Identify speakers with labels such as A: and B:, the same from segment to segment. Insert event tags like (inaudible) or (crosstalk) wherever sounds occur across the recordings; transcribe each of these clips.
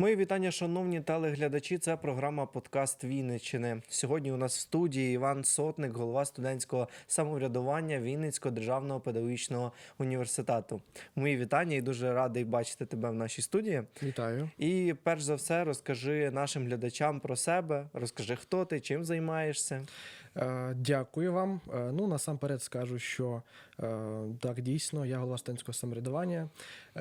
A: Мої вітання, шановні телеглядачі. Це програма Подкаст Вінниччини. Сьогодні у нас в студії Іван Сотник, голова студентського самоврядування Вінницького державного педагогічного університету. Мої вітання і дуже радий бачити тебе в нашій студії.
B: Вітаю.
A: І перш за все, розкажи нашим глядачам про себе, розкажи, хто ти, чим займаєшся.
B: Е, Дякую вам. Е, Ну, насамперед скажу, що е, так дійсно я голова студентського самоврядування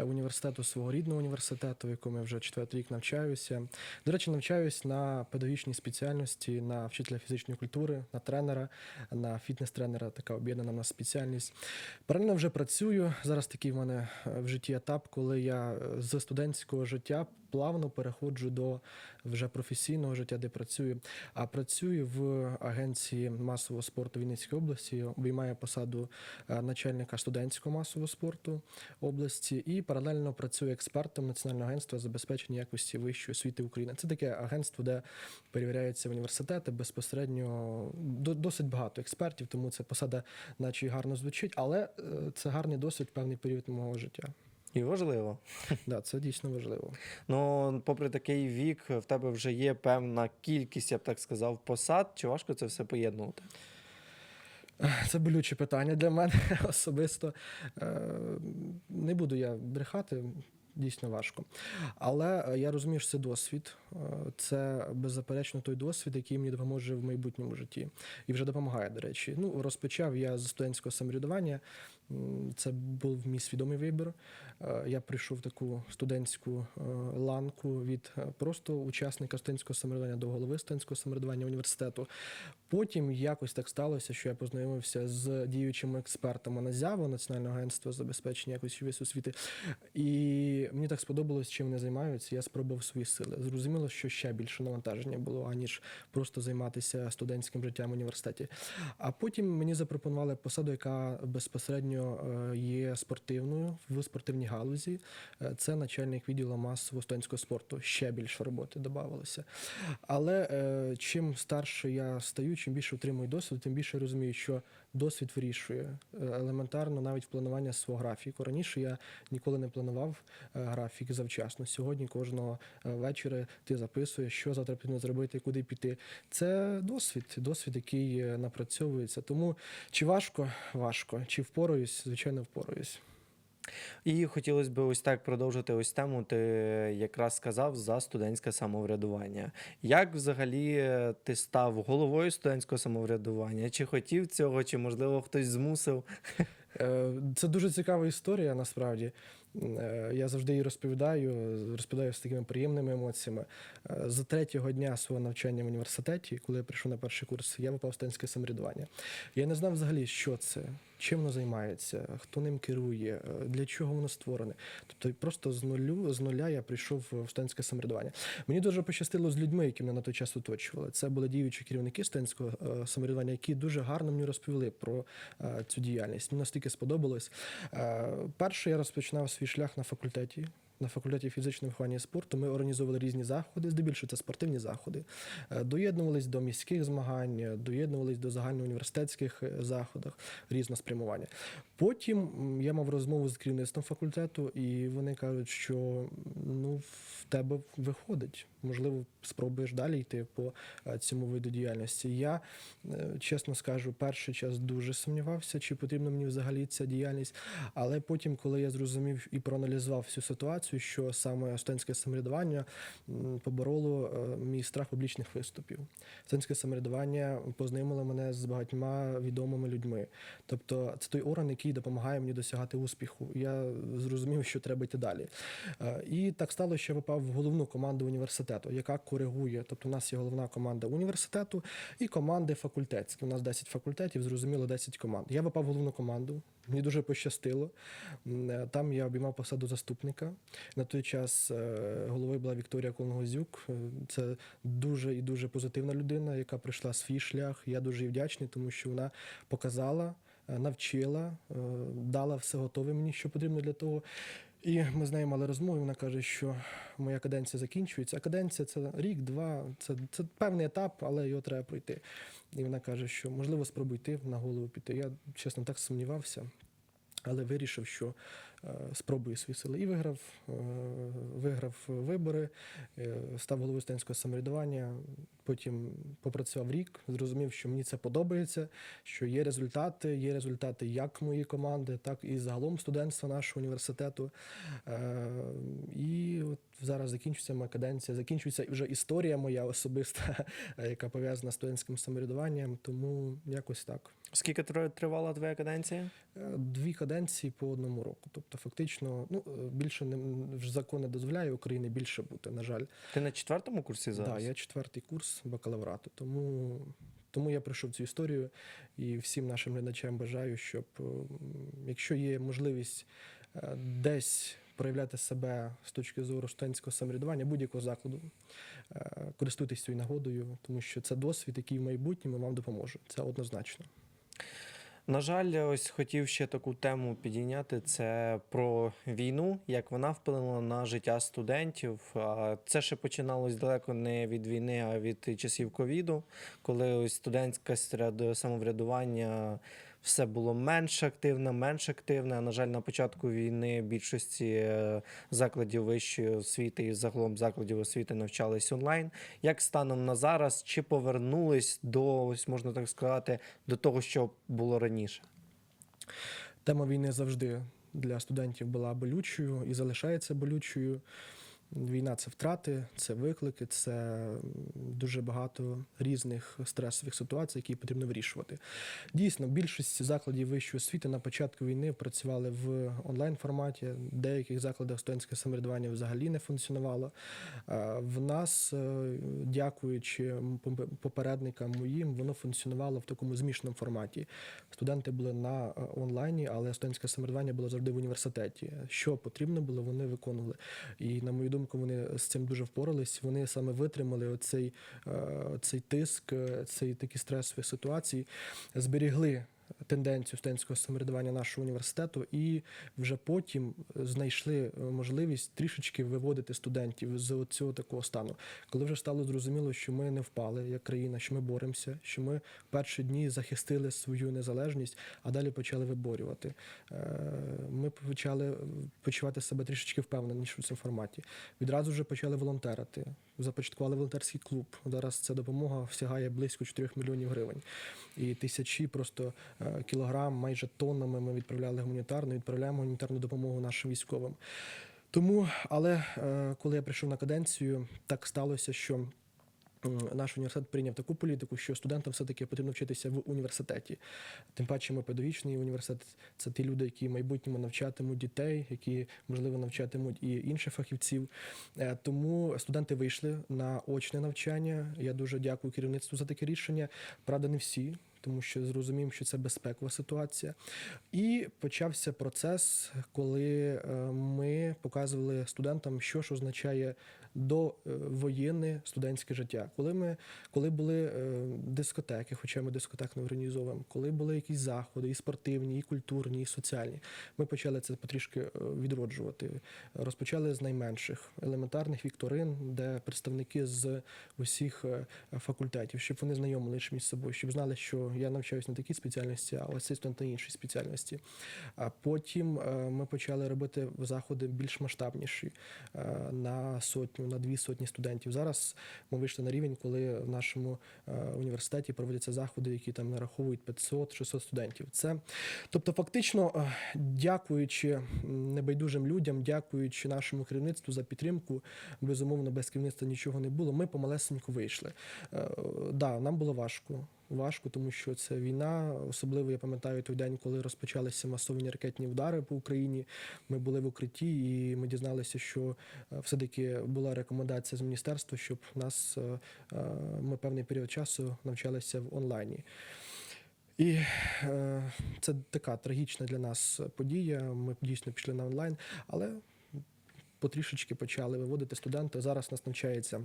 B: університету свого рідного університету, в якому я вже четвертий рік навчаюся. До речі, навчаюсь на педагогічній спеціальності, на вчителя фізичної культури, на тренера, на фітнес-тренера. Така об'єднана в нас спеціальність. Паралельно вже працюю. Зараз такий в мене е, в житті етап, коли я е, з студентського життя плавно переходжу до вже професійного життя, де працюю. А працюю в агенції масового спорту Вінницької області, обіймаю посаду е, начальника студентського масового спорту області і паралельно працюю експертом Національного агентства забезпечення якості вищої освіти України. Це таке агентство, де перевіряються університети безпосередньо до- досить багато експертів, тому це посада, наче гарно звучить, але е, це гарний досвід, певний період мого життя.
A: І важливо.
B: Да, це дійсно важливо.
A: Ну, попри такий вік, в тебе вже є певна кількість, я б так сказав, посад. Чи важко це все поєднувати?
B: Це болюче питання для мене (laughs) особисто. Е, Не буду я брехати. Дійсно важко. Але е, я розумію, що це досвід. Е, Це беззаперечно той досвід, який мені допоможе в майбутньому житті. І вже допомагає, до речі. Ну, розпочав я з студентського самоврядування. Це був мій свідомий вибір. Я прийшов в таку студентську ланку від просто учасника студентського самоврядування до голови студентського самоврядування університету. Потім якось так сталося, що я познайомився з діючими експертами НАЗЯВО, Національного агентства забезпечення якості освіти. І мені так сподобалось, чим вони займаються. Я спробував свої сили. Зрозуміло, що ще більше навантаження було, аніж просто займатися студентським життям в університеті. А потім мені запропонували посаду, яка безпосередньо е, є спортивною в спортивній галузі. Е, Це начальник відділу масового студентського спорту. Ще більше роботи додавалося. Але е, чим старше я стаю, чим більше отримую досвід, тим більше розумію, що досвід вирішує е, елементарно навіть в планування свого графіку. Раніше я ніколи не планував е, графік завчасно. Сьогодні кожного е, вечора ти записуєш, що завтра потрібно зробити, куди піти. Це досвід, досвід, який напрацьовується. Тому чи важко? Важко. Чи впораюсь? Звичайно, впораюсь.
A: І хотілося б ось так продовжити ось тему. Ти якраз сказав за студентське самоврядування. Як взагалі е, ти став головою студентського самоврядування? Чи хотів цього, чи можливо хтось змусив?
B: Е, Це дуже цікава історія, насправді. Е, Я завжди її розповідаю, розповідаю з такими приємними емоціями. З третього дня свого навчання в університеті, коли я прийшов на перший курс, я випав в студентське самоврядування. Я не знав взагалі, що це, чим воно займається, хто ним керує, е, для чого воно створене. Тобто просто з нулю, з нуля я прийшов в студентське самоврядування. Мені дуже пощастило з людьми, які мене на той час оточували. Це були діючі керівники студентського е, самоврядування, які дуже гарно мені розповіли про е, цю діяльність. Мені настільки сподобалось. Перше я розпочинав свій шлях на факультеті. На факультеті фізичного виховання і спорту ми організовували різні заходи, здебільшого це спортивні заходи. Е, Доєднувались до міських змагань, е, доєднувались до загальноуніверситетських е, заходів різного спрямування. Потім я мав розмову з керівництвом факультету, і вони кажуть, що ну, в тебе виходить. Можливо, спробуєш далі йти по е, цьому виду діяльності. Я, е, чесно скажу, перший час дуже сумнівався, чи потрібна мені взагалі ця діяльність. Але потім, коли я зрозумів і проаналізував всю ситуацію, що саме студентське самоврядування побороло е, мій страх публічних виступів. Студентське самоврядування познайомило мене з багатьма відомими людьми. Тобто, це той орган, який допомагає мені досягати успіху. Я зрозумів, що треба йти далі. Е, І так стало, що я попав в головну команду університету, яка коригує. Тобто, у нас є головна команда університету і команди факультетські. У нас 10 факультетів, зрозуміло, 10 команд. Я попав в головну команду. Мені дуже пощастило. Е, Там я обіймав посаду заступника. На той час е, головою була Вікторія Колнгозюк. Е, Це дуже і дуже позитивна людина, яка пройшла свій шлях. Я дуже їй вдячний, тому що вона показала, навчила, е, дала все готове мені, що потрібно для того. І ми з нею мали розмову. Вона каже, що моя каденція закінчується. А каденція це рік, два, це, це певний етап, але його треба пройти. І вона каже, що можливо спробуй ти на голову піти. Я чесно так сумнівався. Але вирішив, що е, спробую свої сили і виграв, е, виграв вибори, е, став головою студентського самоврядування. Потім попрацював рік, зрозумів, що мені це подобається, що є результати, є результати як моєї команди, так і загалом студентства нашого університету. І от зараз закінчується моя каденція, закінчується вже історія моя особиста, (laughs) яка пов'язана з студентським самоврядуванням. Тому якось так.
A: Скільки тр- тривала твоя каденція?
B: Е, Дві каденції по одному року. Тобто, фактично, ну е, більше не вже закон не дозволяє Україні більше бути. На жаль,
A: Ти на четвертому курсі зараз?
B: так, я четвертий курс бакалаврату. Тому, тому я пройшов цю історію і всім нашим глядачам бажаю, щоб е, якщо є можливість десь проявляти себе з точки зору студентського самоврядування будь-якого закладу, користуйтесь цією нагодою, тому що це досвід, який в майбутньому вам допоможе. Це однозначно.
A: На жаль, ось хотів ще таку тему підійняти. Це про війну, як вона вплинула на життя студентів. Це ще починалось далеко не від війни, а від часів ковіду, коли ось серед- самоврядування все було менш активне, менш активне. На жаль, на початку війни більшості е, закладів вищої освіти і загалом закладів освіти навчались онлайн. Як станом на зараз, чи повернулись до ось можна так сказати, до того, що було раніше?
B: Тема війни завжди для студентів була болючою і залишається болючою. Війна це втрати, це виклики, це дуже багато різних стресових ситуацій, які потрібно вирішувати. Дійсно, більшість закладів вищої освіти на початку війни працювали в онлайн форматі. В деяких закладах студентське самоврядування взагалі не функціонувало. В нас, е, дякуючи попередникам моїм, воно функціонувало в такому змішаному форматі. Студенти були на е, онлайні, але студентське самоврядування було завжди в університеті. Що потрібно було, вони виконували. І на мою думку, вони з цим дуже впорались. Вони саме витримали оцей, е, цей тиск, е, цей такі стресові ситуації, зберігли. Тенденцію студентського самоврядування нашого університету, і вже потім знайшли е, можливість трішечки виводити студентів з цього такого стану. Коли вже стало зрозуміло, що ми не впали як країна, що ми боремося, що ми в перші дні захистили свою незалежність, а далі почали виборювати. Е, Ми почали почувати себе трішечки впевненіше в цьому форматі. Відразу вже почали волонтерити. Започаткували волонтерський клуб. Зараз ця допомога сягає близько 4 мільйонів гривень. І тисячі просто е, кілограм, майже тоннами ми відправляли гуманітарну, відправляємо гуманітарну допомогу нашим військовим. Тому, але е, коли я прийшов на каденцію, так сталося, що наш університет прийняв таку політику, що студентам все-таки потрібно вчитися в університеті. Тим паче, ми педагогічний університет це ті люди, які в майбутньому навчатимуть дітей, які можливо навчатимуть і інших фахівців. Е, Тому студенти вийшли на очне навчання. Я дуже дякую керівництву за таке рішення. Правда, не всі. Тому що зрозумів, що це безпекова ситуація. І почався процес, коли е, ми показували студентам, що ж означає довоєнне студентське життя. Коли ми коли були е, дискотеки, хоча ми дискотек не організовуємо, коли були якісь заходи, і спортивні, і культурні, і соціальні, ми почали це потрішки е, відроджувати. Розпочали з найменших елементарних вікторин, де представники з усіх е, факультетів, щоб вони знайомилися між собою, щоб знали, що я навчаюся на такій спеціальності, а ось цей студент на іншій спеціальності. А потім е, ми почали робити заходи більш масштабніші е, на сотню, на дві сотні студентів. Зараз ми вийшли на рівень, коли в нашому е, університеті проводяться заходи, які там нараховують 500-600 студентів. Це тобто, фактично, е, дякуючи небайдужим людям, дякуючи нашому керівництву за підтримку, безумовно, без керівництва нічого не було. Ми помалесенько вийшли. Е, Да, нам було важко. Важко, тому що це війна. Особливо я пам'ятаю той день, коли розпочалися масовані ракетні удари по Україні. Ми були в укритті, і ми дізналися, що е, все-таки була рекомендація з міністерства, щоб нас е, е, ми певний період часу навчалися в онлайні. І е, це така трагічна для нас подія. Ми дійсно пішли на онлайн, але потрішечки почали виводити студенти. Зараз нас навчається.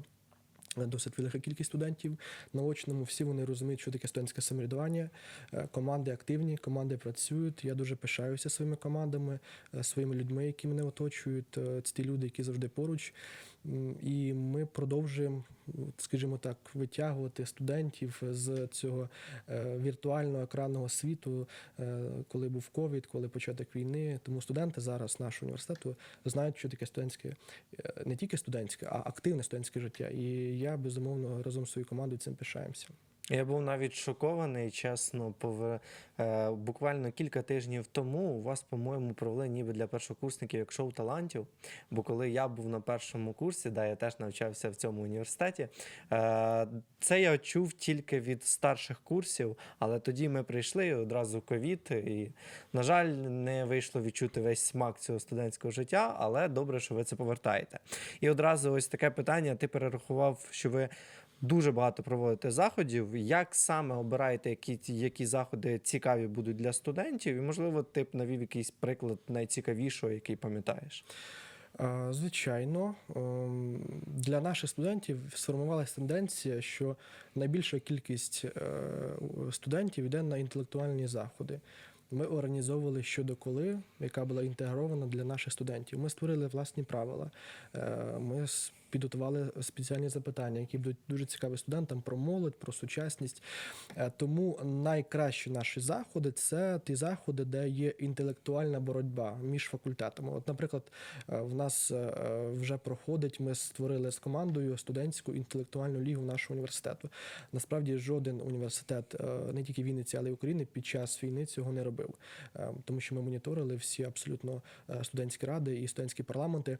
B: Досить велика кількість студентів на очному. Всі вони розуміють, що таке студентське самоврядування. Е, Команди активні, команди працюють. Я дуже пишаюся своїми командами, е, своїми людьми, які мене оточують. Це ті люди, які завжди поруч. І ми продовжуємо, скажімо так, витягувати студентів з цього е, віртуального екранного світу, е, коли був ковід, коли початок війни. Тому студенти зараз нашого університету знають, що таке студентське, е, не тільки студентське, а активне студентське життя. І я безумовно разом з своєю командою цим пишаємося.
A: Я був навіть шокований, чесно, пове- е, буквально кілька тижнів тому у вас, по-моєму, провели ніби для першокурсників як шоу талантів. Бо коли я був на першому курсі, да, я теж навчався в цьому університеті. Е, Це я чув тільки від старших курсів, але тоді ми прийшли одразу ковід. І, на жаль, не вийшло відчути весь смак цього студентського життя, але добре, що ви це повертаєте. І одразу ось таке питання: ти перерахував, що ви дуже багато проводите заходів. Як саме обираєте, які, які заходи цікаві будуть для студентів? І, можливо, ти б навів якийсь приклад найцікавішого, який пам'ятаєш.
B: Звичайно, ем, для наших студентів сформувалася тенденція, що найбільша кількість е, студентів йде на інтелектуальні заходи. Ми організовували щодо коли, яка була інтегрована для наших студентів. Ми створили власні правила. Е, Ми підготували спеціальні запитання, які будуть дуже цікаві студентам про молодь, про сучасність. Е, Тому найкращі наші заходи це ті заходи, де є інтелектуальна боротьба між факультетами. От, наприклад, е, в нас е, вже проходить. Ми створили з командою студентську інтелектуальну лігу нашого університету. Насправді, жоден університет, не тільки Вінниці, але й України, під час війни цього не робив, тому що ми моніторили всі абсолютно студентські ради і студентські парламенти.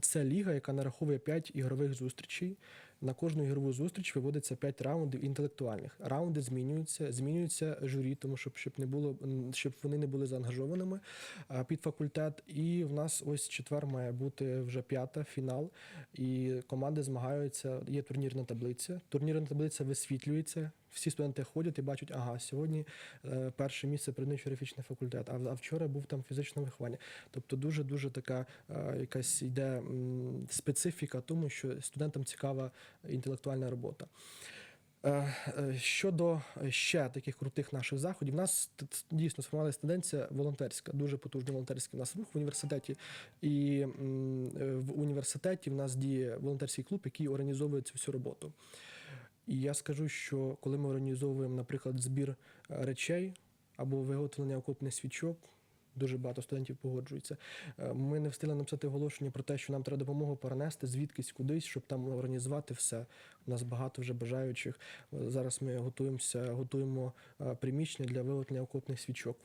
B: Це ліга, яка нараховує 5 ігрових зустрічей. На кожну ігрову зустріч виводиться 5 раундів інтелектуальних. Раунди змінюються, змінюються журі, тому щоб, щоб не було щоб вони не були заангажованими під факультет. І в нас ось четвер має бути вже п'ята фінал. І команди змагаються. Є турнірна таблиця. Турнірна таблиця висвітлюється. Всі студенти ходять і бачать, ага, сьогодні е, перше місце природничо-графічний факультет, а, вчора був там фізичне виховання. Тобто дуже дуже така е, якась йде специфіка тому, що студентам цікава інтелектуальна робота. Е, Щодо ще таких крутих наших заходів, у нас дійсно сформувалася тенденція волонтерська, дуже потужний волонтерський у нас рух в університеті. І в університеті в нас діє волонтерський клуб, який організовує цю всю роботу. І я скажу, що коли ми організовуємо, наприклад, збір е, речей або виготовлення окопних свічок. Дуже багато студентів погоджуються. Е, Ми не встигли написати оголошення про те, що нам треба допомогу перенести звідкись кудись, щоб там організувати все. У нас багато вже бажаючих. Е, Зараз ми готуємося, готуємо приміщення для виготовлення окопних свічок.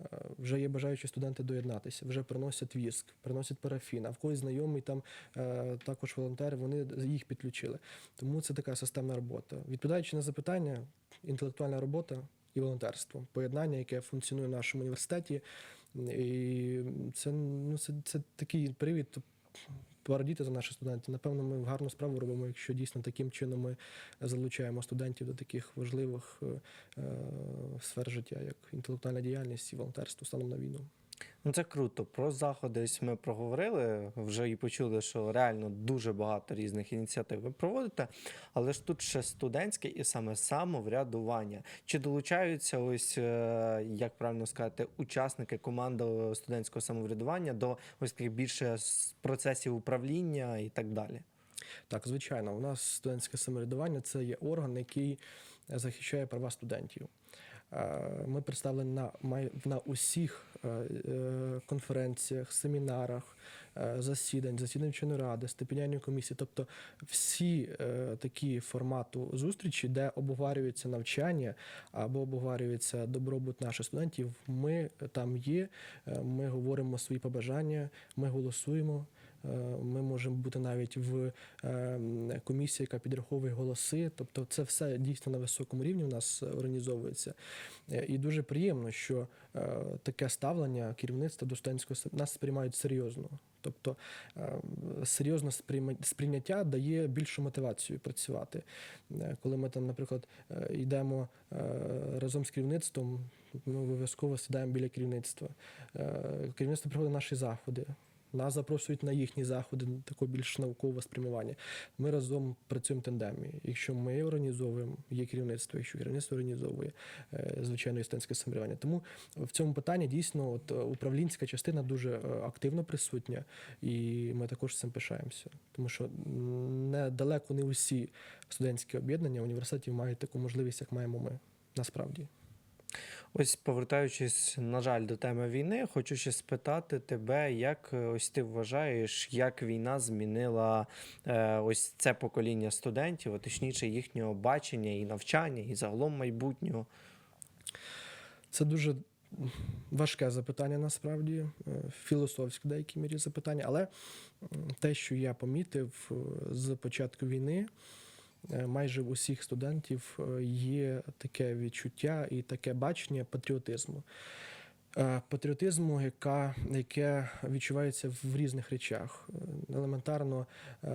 B: Е, Вже є бажаючі студенти доєднатися, вже приносять віск, приносять парафін, а в когось знайомий там е, також волонтери, вони їх підключили. Тому це така системна робота. Відповідаючи на запитання, інтелектуальна робота і волонтерство, поєднання, яке функціонує в нашому університеті. І це, ну, це, це такий привід порадіти за наших студентів. Напевно, ми гарну справу робимо, якщо дійсно таким чином ми залучаємо студентів до таких важливих е, е, сфер життя, як інтелектуальна діяльність і волонтерство станом на війну.
A: Ну, це круто. Про заходи ось ми проговорили, вже і почули, що реально дуже багато різних ініціатив ви проводите. Але ж тут ще студентське і саме самоврядування. Чи долучаються ось, е, як правильно сказати, учасники команди студентського самоврядування до ось таких більше процесів управління і так далі?
B: Так, звичайно, у нас студентське самоврядування це є орган, який захищає права студентів. Е, Ми представлені на, на усіх е, е, конференціях, семінарах, засідань, засідань вченої ради, стипендіальної комісії, тобто всі такі формату зустрічі, де обговорюється навчання або обговорюється добробут наших студентів, ми там є, ми говоримо свої побажання, ми голосуємо. Е, Ми можемо бути навіть в е, комісії, яка підраховує голоси. Тобто, це все дійсно на високому рівні у нас організовується. Е, І дуже приємно, що таке ставлення керівництва до студентського нас сприймають серйозно. Тобто серйозне сприйняття дає більшу мотивацію працювати. Коли ми там, наприклад, йдемо разом з керівництвом, ми обов'язково сідаємо біля керівництва. Керівництво проводить наші заходи. Нас запрошують на їхні заходи, на таке більш наукове спрямування. Ми разом працюємо в тандемі. Якщо ми організовуємо, є керівництво, якщо керівництво організовує, е, звичайно, і студентське самоврядування. Тому в цьому питанні дійсно от, е, управлінська частина дуже е, активно присутня, і ми також цим пишаємося. Тому що недалеко не усі студентські об'єднання університетів мають таку можливість, як маємо ми. Насправді.
A: Ось повертаючись, на жаль, до теми війни, хочу ще спитати тебе, як е, ось ти вважаєш, як війна змінила е, ось це покоління студентів, а точніше їхнього бачення і навчання, і загалом майбутнього.
B: Це дуже важке запитання насправді, е, філософське в деякій мірі запитання, але те, що я помітив з початку війни, майже в усіх студентів е, є таке відчуття і таке бачення патріотизму. Е, Патріотизму, яка, яке відчувається в різних речах. Елементарно е,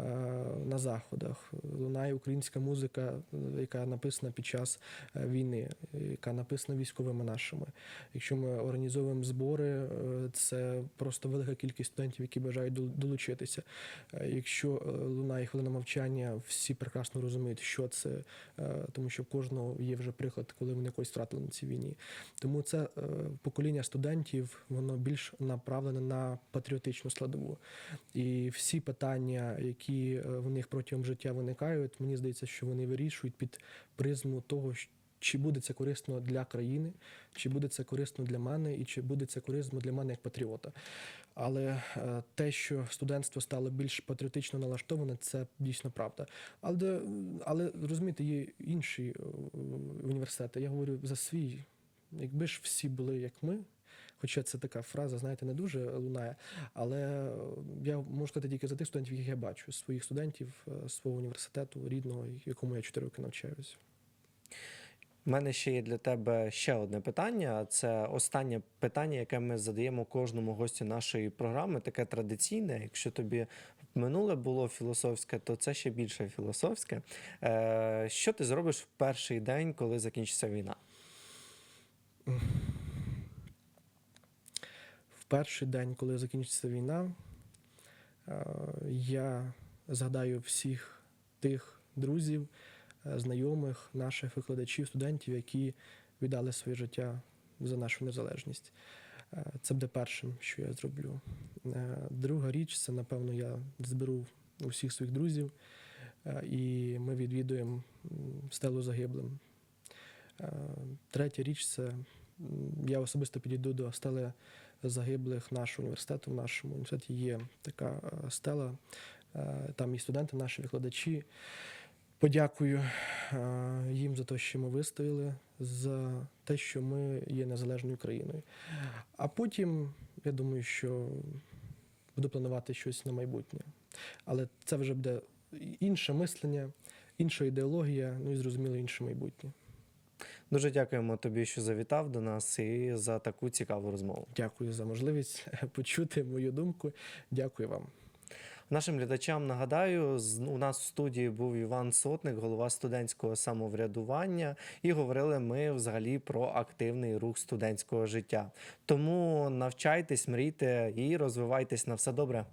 B: на заходах лунає українська музика, яка написана під час е, війни, яка написана військовими нашими. Якщо ми організовуємо збори, це просто велика кількість студентів, які бажають долучитися. Якщо лунає хвилина мовчання, всі прекрасно розуміють, що це, тому що в кожного є вже приклад, коли вони когось втратили на цій війні. Тому це е, студентів, воно більш направлене на патріотичну складову. І всі питання, які е, в них протягом життя виникають, мені здається, що вони вирішують під призму того, чи буде це корисно для країни, чи буде це корисно для мене, і чи буде це корисно для мене як патріота. Але е, те, що студентство стало більш патріотично налаштоване, це дійсно правда. Але, але розумієте, є інші е, університети. Я говорю за свій. Якби ж всі були як ми, хоча це така фраза, знаєте, не дуже лунає, але е, я можу сказати тільки за тих студентів, яких я бачу, своїх студентів е, свого університету рідного, якому я 4 роки навчаюся.
A: У мене ще є для тебе ще одне питання. Це останнє питання, яке ми задаємо кожному гостю нашої програми, таке традиційне. Якщо тобі минуле було філософське, то це ще більше філософське. Е, що ти зробиш в перший день, коли закінчиться війна?
B: Перший день, коли закінчиться війна, е, я згадаю всіх тих друзів, е, знайомих, наших викладачів, студентів, які віддали своє життя за нашу незалежність. Е, Це буде першим, що я зроблю. Друга річ це, напевно, я зберу усіх своїх друзів, і ми відвідуємо стелу загиблим. Третя річ це я особисто підійду до стели загиблих нашого університету. В нашому університеті є така е, стела, е, там і студенти, наші викладачі. Подякую е, їм за те, що ми вистояли, за те, що ми є незалежною країною. А потім, я думаю, що буду планувати щось на майбутнє. Але це вже буде інше мислення, інша ідеологія, ну і зрозуміло, інше майбутнє.
A: Дуже дякуємо тобі, що завітав до нас, і за таку цікаву розмову.
B: Дякую за можливість (laughs) почути мою думку. Дякую вам.
A: Нашим глядачам нагадаю, з- у нас в студії був Іван Сотник, голова студентського самоврядування, і говорили ми взагалі про активний рух студентського життя. Тому навчайтесь, мрійте і розвивайтесь на все добре.